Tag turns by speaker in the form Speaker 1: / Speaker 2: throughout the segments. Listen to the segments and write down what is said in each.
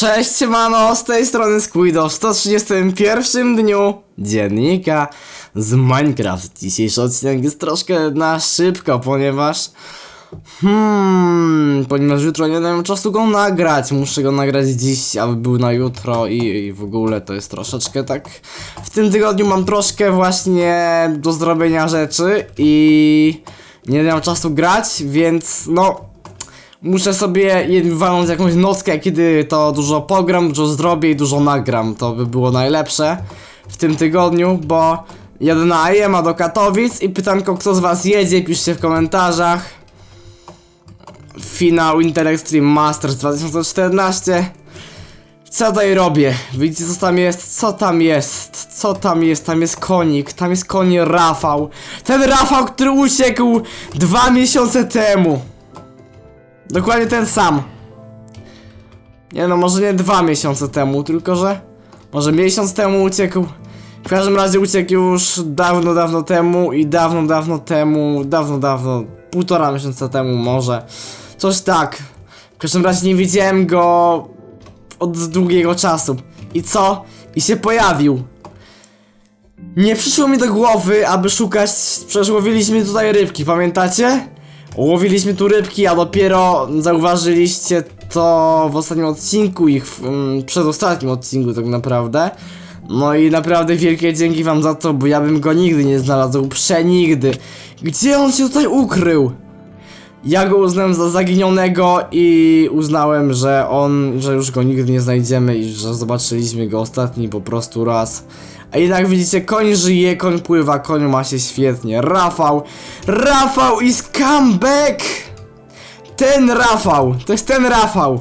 Speaker 1: Cześć mano, z tej strony Squido w 131 dniu dziennika z Minecraft. Dzisiejszy odcinek jest troszkę na szybko, ponieważ... Hmm, ponieważ jutro nie mam czasu go nagrać, muszę go nagrać dziś, aby był na jutro i, i w ogóle to jest troszeczkę tak... W tym tygodniu mam troszkę właśnie do zrobienia rzeczy i... Nie mam czasu grać, więc no Muszę sobie walnąć jakąś nockę, kiedy to dużo pogram, dużo zrobię i dużo nagram. To by było najlepsze w tym tygodniu, bo jadę na IEMA do Katowic i pytanko, kto z was jedzie, piszcie w komentarzach. Finał Intel Extreme Masters 2014. Co tutaj robię? Widzicie co tam jest? Co tam jest? Co tam jest? Tam jest konik, tam jest konie Rafał. Ten Rafał, który uciekł dwa miesiące temu. Dokładnie ten sam. Nie no, może nie dwa miesiące temu, tylko że może miesiąc temu uciekł. W każdym razie uciekł już dawno, dawno temu i dawno, dawno temu, dawno, dawno, półtora miesiąca temu może. Coś tak. W każdym razie nie widziałem go od długiego czasu. I co? I się pojawił. Nie przyszło mi do głowy, aby szukać. Przecież łowiliśmy tutaj rybki, pamiętacie? Łowiliśmy tu rybki, a dopiero zauważyliście to w ostatnim odcinku ich, mm, przedostatnim odcinku tak naprawdę. No i naprawdę wielkie dzięki wam za to, bo ja bym go nigdy nie znalazł, przenigdy. Gdzie on się tutaj ukrył? Ja go uznałem za zaginionego i uznałem, że on, że już go nigdy nie znajdziemy i że zobaczyliśmy go ostatni po prostu raz. A jednak widzicie, koń żyje, koń pływa, koń ma się świetnie. Rafał, Rafał is comeback! Ten Rafał, to jest ten Rafał.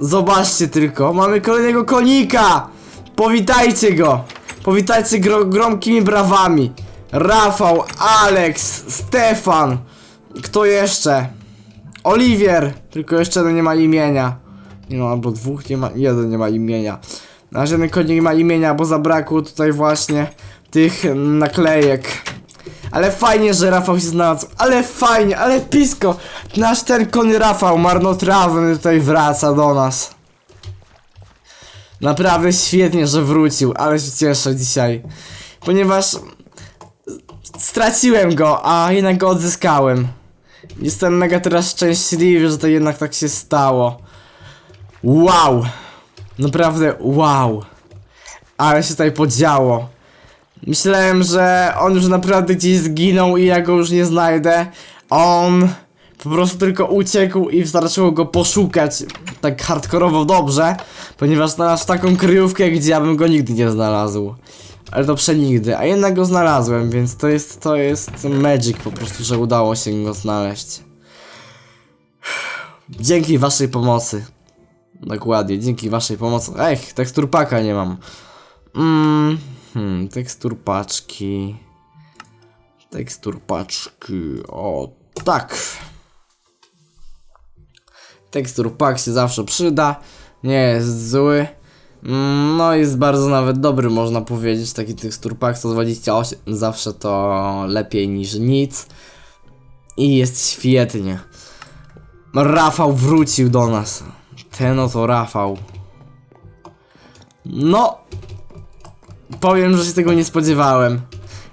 Speaker 1: Zobaczcie tylko, mamy kolejnego konika! Powitajcie go! Powitajcie gro gromkimi brawami! Rafał, Alex, Stefan, kto jeszcze? Oliwier, tylko jeszcze jeden nie ma imienia. Nie no, albo dwóch nie ma, jeden nie ma imienia. Na żaden konik nie ma imienia, bo zabrakło tutaj właśnie tych naklejek. Ale fajnie, że Rafał się znalazł. Ale fajnie, ale pisko. Nasz ten koń Rafał marnotrawny tutaj wraca do nas. Naprawdę świetnie, że wrócił, ale się cieszę dzisiaj. Ponieważ straciłem go, a jednak go odzyskałem. Jestem mega teraz szczęśliwy, że to jednak tak się stało. Wow! Naprawdę wow! Ale się tutaj podziało. Myślałem, że on już naprawdę gdzieś zginął i ja go już nie znajdę. On po prostu tylko uciekł i wystarczyło go poszukać tak hardkorowo dobrze, ponieważ znalazł taką kryjówkę, gdzie ja bym go nigdy nie znalazł. Ale to przenigdy, a jednak go znalazłem, więc to jest, to jest magic po prostu, że udało się go znaleźć. Dzięki waszej pomocy. Dokładnie, dzięki waszej pomocy. Ech, tekstur paka nie mam. Mm, hmm, tekstur paczki. Tekstur paczki. O, tak. Tekstur pak się zawsze przyda. Nie jest zły. Mm, No jest bardzo nawet dobry, można powiedzieć. Taki tekstur pak 128 zawsze to lepiej niż nic. I jest świetnie. Rafał wrócił do nas. Ten oto Rafał. No. Powiem, że się tego nie spodziewałem.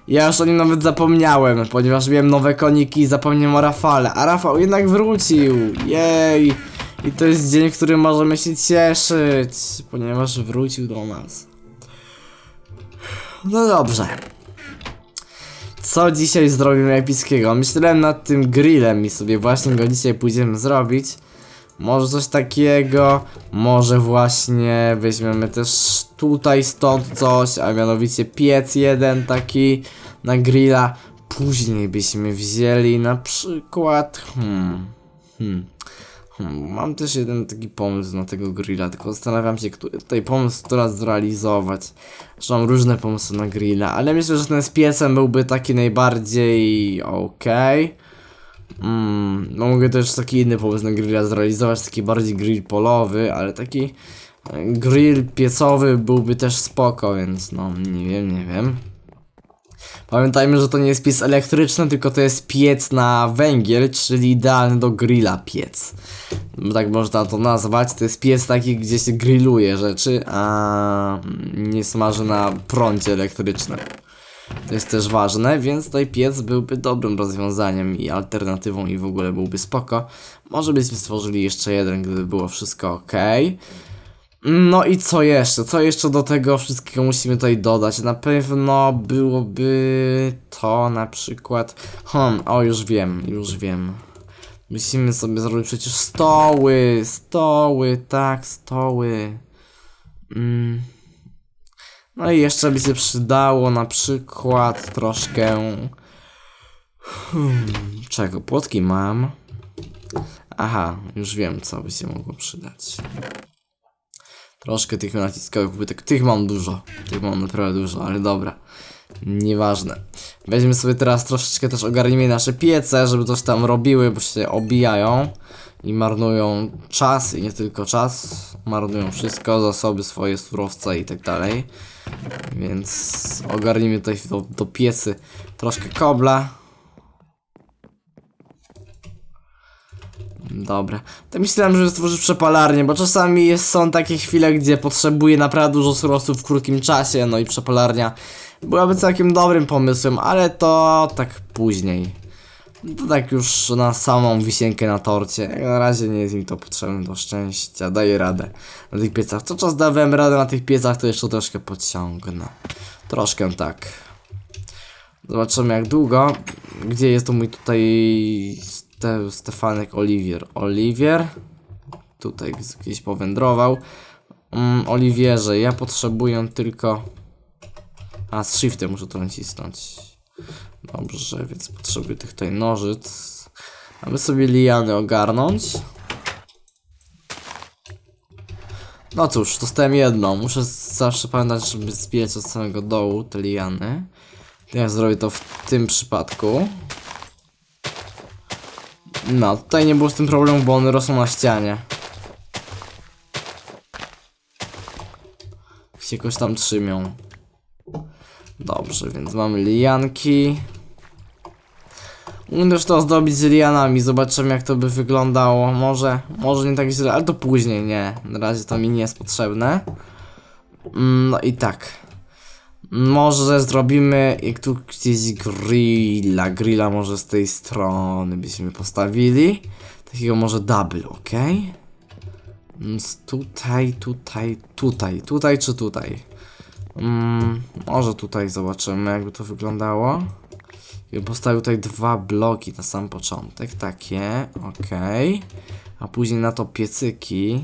Speaker 1: Ja już o nim nawet zapomniałem, ponieważ miałem nowe koniki i zapomniałem o Rafale. A Rafał jednak wrócił. Jej. I to jest dzień, w którym możemy się cieszyć, ponieważ wrócił do nas. No dobrze. Co dzisiaj zrobimy epickiego? Myślałem nad tym grillem i sobie właśnie go dzisiaj pójdziemy zrobić. Może coś takiego, może właśnie weźmiemy też tutaj stąd coś, a mianowicie piec jeden taki na grilla. Później byśmy wzięli na przykład, hmm, hmm, hmm, mam też jeden taki pomysł na tego grilla, tylko zastanawiam się, który tutaj pomysł teraz zrealizować. Że mam różne pomysły na grilla, ale myślę, że ten z piecem byłby taki najbardziej okej. Mm, no mogę też taki inny pomysł na grilla zrealizować, taki bardziej grill polowy, ale taki e, grill piecowy byłby też spoko, więc no nie wiem, nie wiem. Pamiętajmy, że to nie jest piec elektryczny, tylko to jest piec na węgiel, czyli idealny do grilla piec. Tak można to nazwać. To jest piec taki, gdzie się grilluje rzeczy, a nie smaży na prądzie elektrycznym. To jest też ważne, więc tutaj piec byłby dobrym rozwiązaniem i alternatywą i w ogóle byłby spoko. Może byśmy stworzyli jeszcze jeden, gdyby było wszystko ok. No i co jeszcze? Co jeszcze do tego wszystkiego musimy tutaj dodać? Na pewno byłoby to na przykład... Hmm, o już wiem, już wiem. Musimy sobie zrobić przecież stoły, stoły, tak, stoły. Mm. No i jeszcze by się przydało na przykład troszkę... Hmm, czego? Płotki mam. Aha, już wiem co by się mogło przydać. Troszkę tych naciskowych płytek. Tych mam dużo. Tych mam naprawdę dużo, ale dobra. Nieważne. Weźmy sobie teraz troszeczkę też ogarnijmy nasze piece, żeby coś tam robiły, bo się obijają i marnują czas i nie tylko czas. Marnują wszystko, zasoby swoje, surowce i tak dalej. Więc ogarnijmy tutaj do, do piecy troszkę kobla. Dobra. To myślałem, że stworzyć przepalarnię, bo czasami jest, są takie chwile, gdzie potrzebuję naprawdę dużo surowców w krótkim czasie, no i przepalarnia byłaby całkiem dobrym pomysłem, ale to tak później. To tak już na samą wisienkę na torcie. Jak na razie nie jest mi to potrzebne do szczęścia. Daję radę na tych piecach. Co czas dawałem radę na tych piecach, to jeszcze troszkę podciągnę. Troszkę tak. Zobaczymy jak długo. Gdzie jest to mój tutaj Ste Stefanek Oliwier? Oliwier? Tutaj gdzieś powędrował. Mm, Oliwierze, ja potrzebuję tylko... A, z shiftem muszę to nacisnąć. Dobrze, więc potrzebuję tych tutaj nożyc. Aby sobie liany ogarnąć. No cóż, dostałem jedną. Muszę zawsze pamiętać, żeby zbijać od samego dołu te liany. Ja zrobię to w tym przypadku. No, tutaj nie było z tym problemu, bo one rosną na ścianie. Się jakoś tam trzymią. Dobrze, więc mamy lianki. Też to zdobić z lianami, zobaczymy jak to by wyglądało. Może, może nie tak źle, ale to później, nie. Na razie to mi nie jest potrzebne. Mm, No i tak. Może zrobimy, tu gdzieś grilla, grilla może z tej strony byśmy postawili. Takiego może double, ok? Więc tutaj, tutaj, tutaj, tutaj czy tutaj? Mm, może tutaj zobaczymy, jakby to wyglądało. I postawił tutaj dwa bloki na sam początek, takie, ok. A później na to piecyki.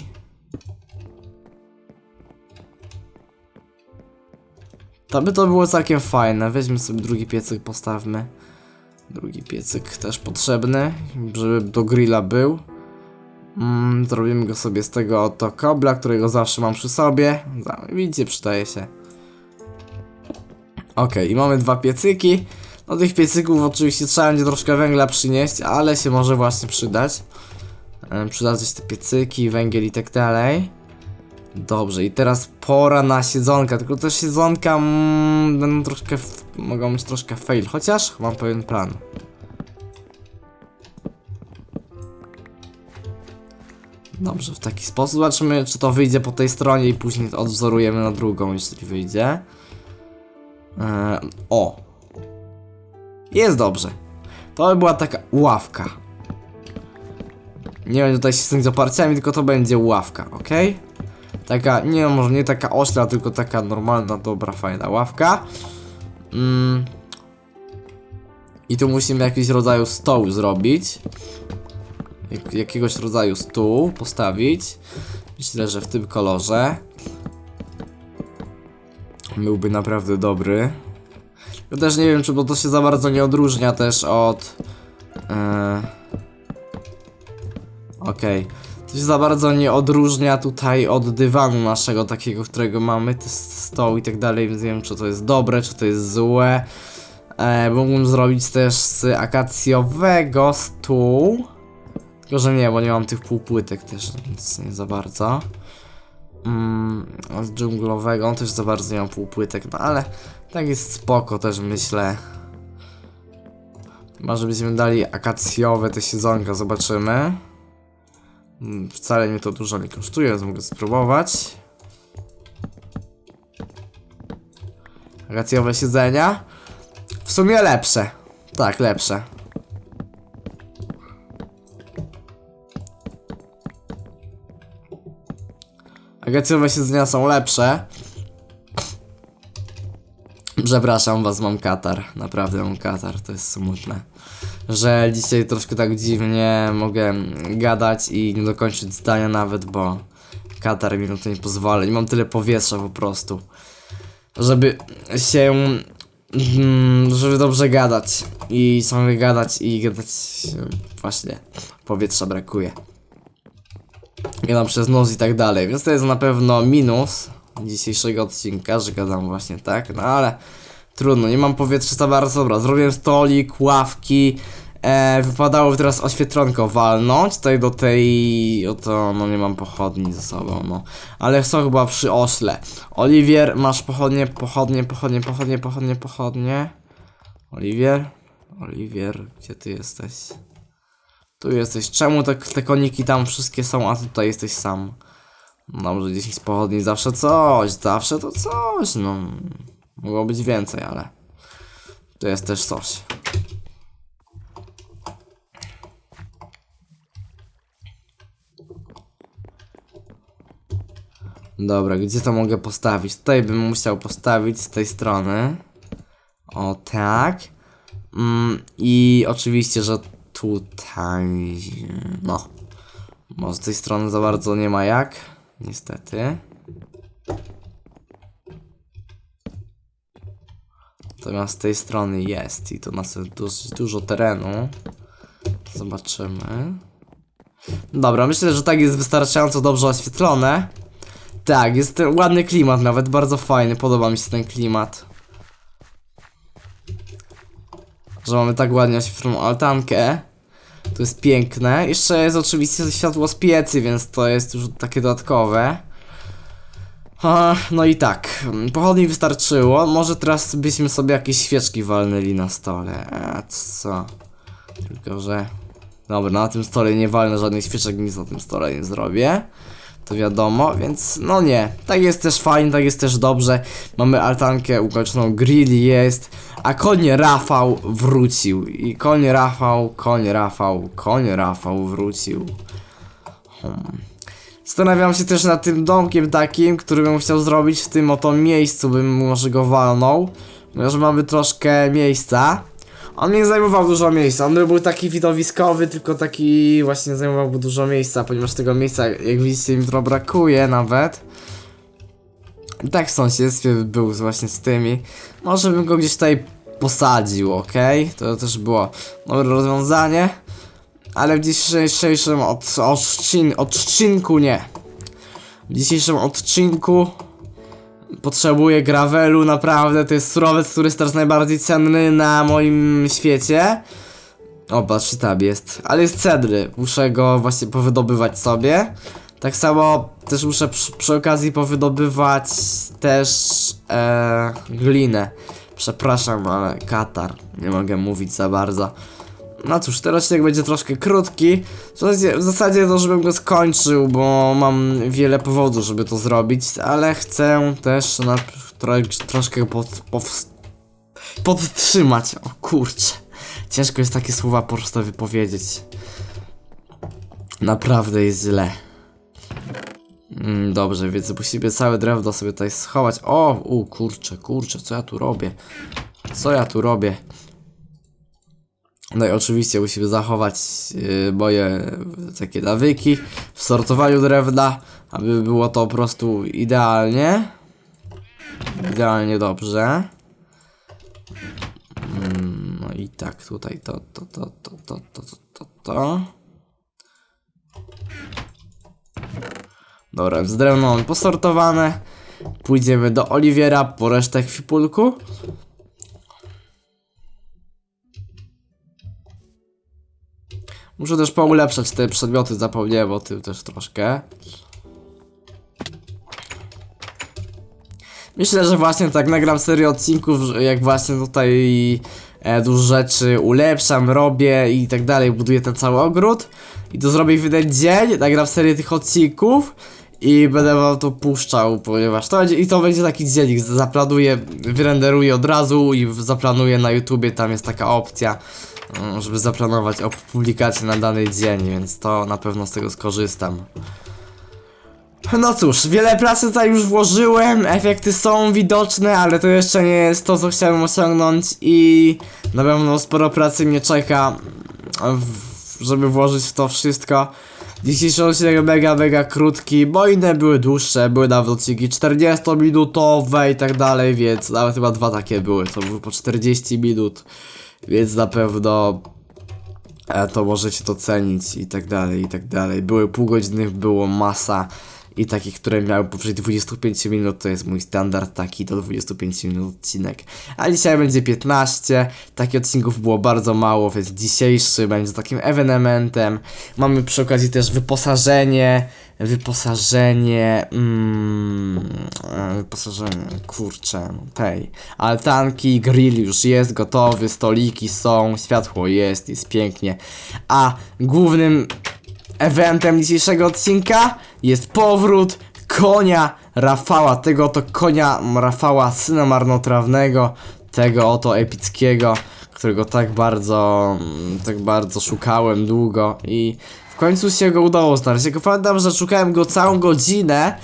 Speaker 1: To by to było całkiem fajne. Weźmy sobie drugi piecyk, postawmy. Drugi piecyk też potrzebny, żeby do grilla był. Mm, zrobimy go sobie z tego oto kobla, którego zawsze mam przy sobie. Widzicie, przydaje się. Ok, i mamy dwa piecyki. Do tych piecyków oczywiście trzeba będzie troszkę węgla przynieść, ale się może właśnie przydać. Przydadzą się te piecyki, węgiel i tak dalej. Dobrze, i teraz pora na siedzonka, tylko te siedzonka mm, troszkę, mogą być troszkę fail, chociaż mam pewien plan. Dobrze, w taki sposób zobaczymy, czy to wyjdzie po tej stronie i później odwzorujemy na drugą, jeśli wyjdzie. E, o! Jest dobrze. To by była taka ławka. Nie będzie tutaj się z oparciami, tylko to będzie ławka, ok? Taka, nie no, może nie taka ostra, tylko taka normalna, dobra, fajna ławka. Mm. I tu musimy jakiś rodzaju stołu zrobić. Jak, jakiegoś rodzaju stół postawić. Myślę, że w tym kolorze. Byłby naprawdę dobry. Ja też nie wiem, czy bo to się za bardzo nie odróżnia też od... E, Okej. To się za bardzo nie odróżnia tutaj od dywanu naszego takiego, którego mamy, stoł i tak dalej, więc nie wiem czy to jest dobre, czy to jest złe. E, mógłbym zrobić też z akacjowego stół. Tylko, że nie, bo nie mam tych półpłytek też, więc nie za bardzo. Mm, dżunglowego, on też za bardzo nie mam półpłytek, no ale tak jest spoko też myślę. Może byśmy dali akacjowe te siedzonka, zobaczymy. Mm, Wcale mnie to dużo nie kosztuje, więc mogę spróbować. Akacjowe siedzenia. W sumie lepsze. Tak, lepsze. Akacjowe siedzenia są lepsze. Przepraszam was, mam katar. Naprawdę mam katar, to jest smutne. Że dzisiaj troszkę tak dziwnie mogę gadać i nie dokończyć zdania nawet, bo katar mi na to nie pozwala. Nie mam tyle powietrza po prostu. Żeby się. mm, Żeby dobrze gadać. I ciągle gadać i gadać. Właśnie. Powietrza brakuje. Gadam przez nos i tak dalej, więc to jest na pewno minus dzisiejszego odcinka, że gadam właśnie tak, no ale trudno, nie mam powietrza za bardzo, dobra, zrobiłem stolik, ławki, e, wypadało teraz oświetronko walnąć, tutaj do tej, oto, no nie mam pochodni ze sobą, no, ale są chyba przy ośle. Oliwier, masz pochodnie, pochodnie, pochodnie, pochodnie, pochodnie, pochodnie, Oliwier, Oliwier, gdzie ty jesteś? Tu jesteś. Czemu te, te koniki tam wszystkie są, a tutaj jesteś sam? Dobrze, 10 pochodni, zawsze coś, zawsze to coś, no. Mogło być więcej, ale to jest też coś. Dobra, gdzie to mogę postawić? Tutaj bym musiał postawić z tej strony. O tak. Mm, I oczywiście, że tutaj. No. Może z tej strony za bardzo nie ma jak. Niestety. Natomiast z tej strony jest i to nas dosyć dużo terenu. Zobaczymy. Dobra, myślę, że tak jest wystarczająco dobrze oświetlone. Tak, jest ładny klimat nawet, bardzo fajny, podoba mi się ten klimat. Że mamy tak ładnie oświetloną altankę. To jest piękne. Jeszcze jest oczywiście światło z piecy, więc to jest już takie dodatkowe. No i tak, pochodni wystarczyło. Może teraz byśmy sobie jakieś świeczki walnęli na stole. A co? Tylko, że... Dobra, na tym stole nie walnę żadnych świeczek, nic na tym stole nie zrobię. To wiadomo, więc no nie. Tak jest też fajnie, tak jest też dobrze. Mamy altankę ukończoną, grill jest. A koń Rafał wrócił. I koń Rafał, koń Rafał, koń Rafał wrócił. Hmm. Zastanawiam się też nad tym domkiem takim, który bym chciał zrobić w tym oto miejscu, bym może go walnął. Może mamy troszkę miejsca. On nie zajmował dużo miejsca, on był taki widowiskowy, tylko taki właśnie zajmował dużo miejsca, ponieważ tego miejsca, jak widzicie, mi trochę brakuje nawet. Tak w sąsiedztwie był właśnie z tymi. Może bym go gdzieś tutaj posadził, ok? To też było dobre rozwiązanie. Ale w dzisiejszym od, odcin, odcinku nie. W dzisiejszym odcinku potrzebuję gravelu, naprawdę to jest surowiec, który jest teraz najbardziej cenny na moim świecie. O, patrz, tab jest. Ale jest cedry, muszę go właśnie powydobywać sobie. Tak samo też muszę przy, przy okazji powydobywać też e, glinę. Przepraszam, ale katar. Nie mogę mówić za bardzo. No cóż, ten odcinek będzie troszkę krótki. W zasadzie, to, żebym go skończył, bo mam wiele powodów, żeby to zrobić, ale chcę też na, tro, troszkę pod, podtrzymać. O kurczę. Ciężko jest takie słowa po prostu wypowiedzieć. Naprawdę jest źle. Mm, dobrze, więc musimy całe drewno sobie tutaj schować. O, u kurczę, kurczę, co ja tu robię? Co ja tu robię? No i oczywiście musimy zachować yy, moje takie nawyki w sortowaniu drewna, aby było to po prostu idealnie. Idealnie dobrze. Mm, no i tak, tutaj to, to, to, to, to, to, to, to, to. Dobra, z drewno mamy posortowane. Pójdziemy do Oliwiera po resztę kwipulku. Muszę też poulepszać te przedmioty, zapomniałem o tym też troszkę. Myślę, że właśnie tak nagram serię odcinków, jak właśnie tutaj e, dużo rzeczy ulepszam, robię i tak dalej, buduję ten cały ogród. I to zrobię w jeden dzień, nagram serię tych odcinków i będę wam to puszczał, ponieważ to będzie, i to będzie taki dziennik, zaplanuję, wyrenderuję od razu i zaplanuję na YouTubie, tam jest taka opcja, żeby zaplanować publikację na dany dzień, więc to na pewno z tego skorzystam. No cóż, wiele pracy tutaj już włożyłem, efekty są widoczne, ale to jeszcze nie jest to, co chciałem osiągnąć i na pewno sporo pracy mnie czeka, żeby włożyć w to wszystko. Dzisiejszy odcinek mega, mega krótki, bo inne były dłuższe, były nawet odcinki 40-minutowe i tak dalej, więc nawet chyba dwa takie były, to były po 40 minut, więc na pewno e, to możecie to cenić i tak dalej, i tak dalej. Były pół godziny, było masa i takich, które miały powyżej 25 minut, to jest mój standard taki do 25 minut odcinek. A dzisiaj będzie 15, takich odcinków było bardzo mało, więc dzisiejszy będzie takim ewenementem. Mamy przy okazji też wyposażenie, wyposażenie, mm, e, wyposażenie, kurczę, no tej, altanki, grill już jest gotowy, stoliki są, światło jest, jest pięknie, a głównym eventem dzisiejszego odcinka jest powrót konia Rafała, tego oto konia Rafała, syna marnotrawnego, tego oto epickiego, którego tak bardzo, mm, tak bardzo szukałem długo i końcu się go udało znaleźć. Jak pamiętam, że szukałem go całą godzinę,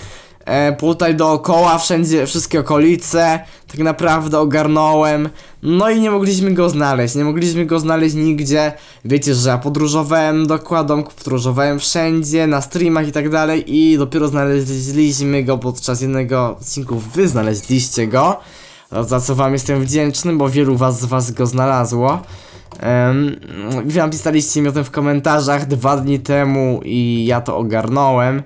Speaker 1: e, tutaj dookoła, wszędzie, wszystkie okolice, tak naprawdę ogarnąłem, no i nie mogliśmy go znaleźć, nie mogliśmy go znaleźć nigdzie, wiecie, że ja podróżowałem do kładąg, podróżowałem wszędzie, na streamach i tak dalej i dopiero znaleźliśmy go podczas jednego odcinku, wy znaleźliście go, za co wam jestem wdzięczny, bo wielu was z was go znalazło. Um, wy napisaliście mi o tym w komentarzach dwa dni temu i ja to ogarnąłem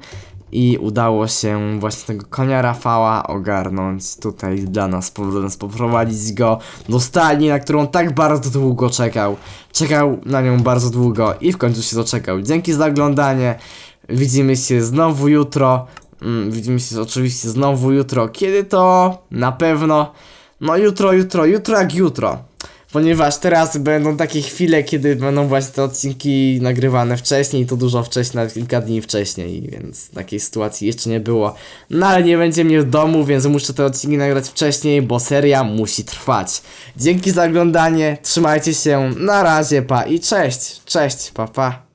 Speaker 1: i udało się właśnie tego konia Rafała ogarnąć tutaj dla nas, powrotem poprowadzić go do stajni, na którą tak bardzo długo czekał. Czekał na nią bardzo długo i w końcu się doczekał. Dzięki za oglądanie. Widzimy się znowu jutro. Mm, widzimy się oczywiście znowu jutro. Kiedy to? Na pewno. No jutro, jutro, jutro jak jutro. Ponieważ teraz będą takie chwile, kiedy będą właśnie te odcinki nagrywane wcześniej, to dużo wcześniej, kilka dni wcześniej, więc takiej sytuacji jeszcze nie było. No ale nie będzie mnie w domu, więc muszę te odcinki nagrać wcześniej, bo seria musi trwać. Dzięki za oglądanie, trzymajcie się, na razie, pa i cześć, cześć, pa pa.